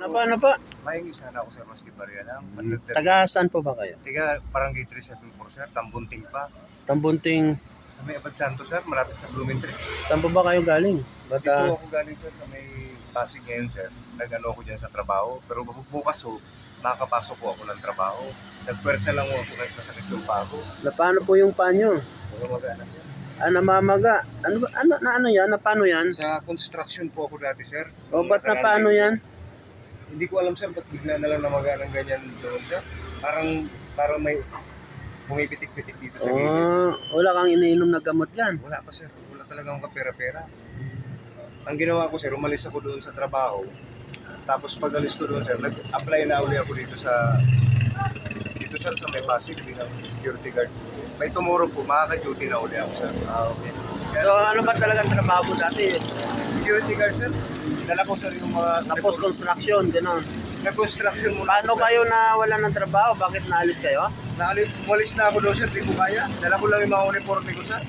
Ano pa, ano pa? Mahingi sana ako sir, maski bariya lang. Hmm. Taga, saan po ba kayo? Tiga Barangay 374 sir, Tambunting pa. Tambunting, Sa may Abad Santo sir, malapit sa Blumentritt. saan po ba kayo galing? Ba't, Dito ako galing sir sa may Pasig ngayon sir. Nag-ano ako dyan sa trabaho. Pero bu- bukas ho, makakapasok po ako ng trabaho. Nagpwersa lang ako kahit masakit yung pako. na paano po yung panyo? Huwag magana sir. Ah, namamaga. Ano ba, ano, na ano yan? Na paano yan? Sa construction po ako dati sir. O, ba't na paano yan? Hindi ko alam sir, ba't bigla na lang namaga ng ganyan doon sir. Parang, parang may pumipitik-pitik dito sa gilid. Oh, wala kang iniinom na gamot yan. Wala pa sir, wala talaga akong kapera-pera. Ang ginawa ko sir, umalis ako doon sa trabaho. Tapos pag alis ko doon sir, nag-apply na uli ako dito sa dito sir sa may Pasig bilang security guard. May tomorrow po, makaka-duty na uli ako sir. Ah, okay. So, ano ba talaga trabaho mo dati? Security guard sir, dala ko sir yung mga Tapos construction, gano'n. nag-construction muna. Paano ako, kayo na wala ng trabaho? Bakit naalis kayo? Naalis, umalis na ako doon sir, di ko kaya. Dala ko lang yung mga uniforme ko sir.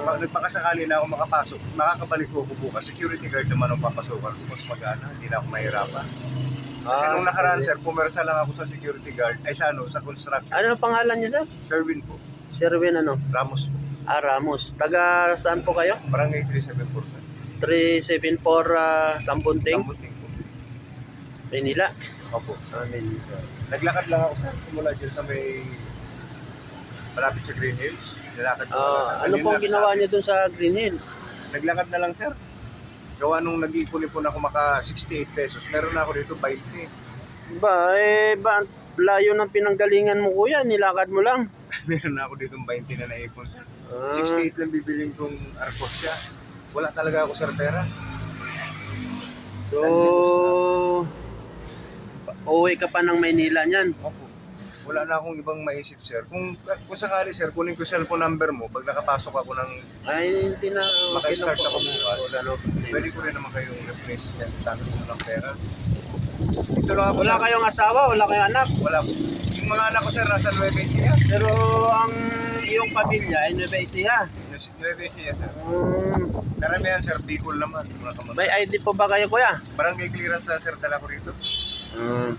Pag nagpakasakali na ako makapasok, makakabalik ko ako bukas. Security guard naman ang papasukan ko. Mas magana, hindi na ako mahirapan. Kasi Ah, nung nakaraan sir, pumersa lang ako sa security guard, ay sa ano, sa construction. ano ang pangalan niyo, sir? Sherwin po, Sherwin, ano? Ramos po. Ah, Ramos. Taga saan po kayo? Barangay 374 sir. 374 uh, Tambunting, Tambuting po. Manila. Opo. Amin. Naglakad lang ako sir, simula dyan sa may malapit sa Green Hills. Nilakad ko Ah, ano pong ginawa niyo dun sa Green Hills? Naglakad na lang sir. Gawa nung nag-ipon-ipon ako maka 68 pesos. Meron na ako dito 20. Ba, eh, ba, layo ng pinanggalingan mo kuya, nilakad mo lang. Meron na ako dito 20 na naipon sir. Ah, 68 lang bibiling kong Arcos siya. Wala talaga ako sir pera. so, uwi ka pa ng Maynila niyan. Opo. Wala na akong ibang maisip sir. Kung, kung sakali sir, kunin ko cellphone number mo pag nakapasok ako ng Ay, hindi na, okay lang Maka-start po. ako bukas. Pwede ko rin naman kayong replace yan. Dami ko ng pera. Ito lang ako Wala sir. kayong asawa, wala kayong anak. Wala po. Mga anak ko sir nasa Nueva Ecija. Pero ang iyong pamilya ay Nueva Ecija. Nueva Ecija sir. Hmm. Karamihan sir, Bicol naman. Mga kamag. May ID po ba kayo kuya? Barangay clearance lang sir dala ko rito. Hmm.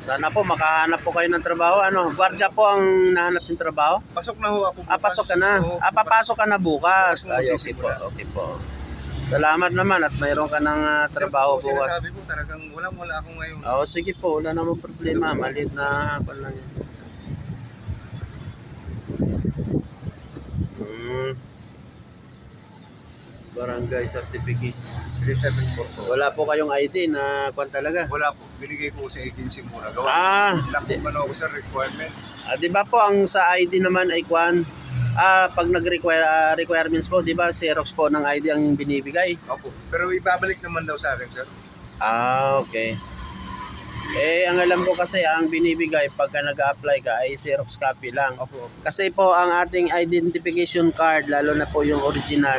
Sana po makahanap po kayo ng trabaho. Ano, gwardiya po ang nahanap ng trabaho? Pasok na ho ako bukas. Ah, pasok ka na. Oo, Ah, papasok ka na bukas. Bukas Ay, okay po. Okay po. Salamat naman at mayroon ka ng ah, trabaho po, bukas. Sinasabi ko talagang walang wala ako ngayon. Oo, sige po. Wala namang problema. Maliit na hapon lang yan. Hmm. Barangay certificate. 374 po. Wala po kayong ID na kwan talaga. Wala po. Binigay ko sa agency muna. Gawa. Ah, Laki man ako sa requirements. ah, 'di ba po ang sa ID naman ay kwan ah pag nag-require ah, requirements po, 'di ba, Xerox po ng ID ang binibigay. Opo. Pero ibabalik naman daw sa akin, sir. Ah, okay. Eh, ang alam ko kasi ang binibigay pagka nag-apply ka ay Xerox copy lang. Opo, opo. Kasi po ang ating identification card, lalo na po yung original,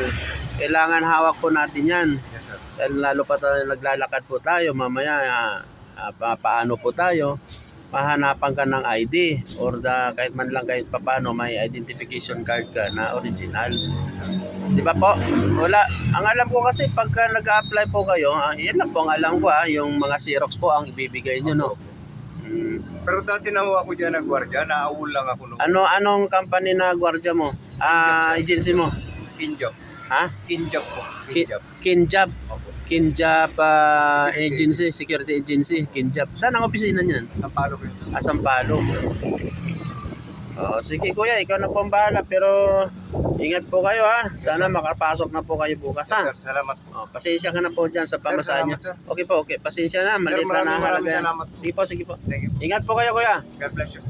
kailangan hawak po natin yan. Yes, sir. Dahil lalo pa tayo naglalakad po tayo, mamaya ah, ah, pa, paano po tayo, mahanapan ka ng ID or the, kahit man lang kahit paano may identification card ka na original. Di ba po? Wala. Ang alam ko kasi pagka nag-apply po kayo, ah, yan lang po ang alam ko ah, yung mga Xerox po ang ibibigay nyo, no? Hmm. Pero dati na ho ako dyan na gwardiya, naawul lang ako nung Ano anong company na gwardiya mo? Ah, agency mo? kinjob. Ha? Kinjob po. Ki- Kinjob. Kinjab. Opo. Kinjab ah, Security Agency, Security Agency, Kinjab. Saan ang opisina niyan? Sa palo ko yun, sir. Asampalo. Oh, sige kuya, ikaw na po ang bahala pero ingat po kayo ha. Sana makapasok na po kayo bukas Yes, ha. sir. Salamat po. Oh, pasensya ka na po dyan sa pamasahe sir. Okay po, okay. Pasensya na, maliit na salamat po. Sige po, sige po. Thank you. Ingat po kayo kuya. God bless you.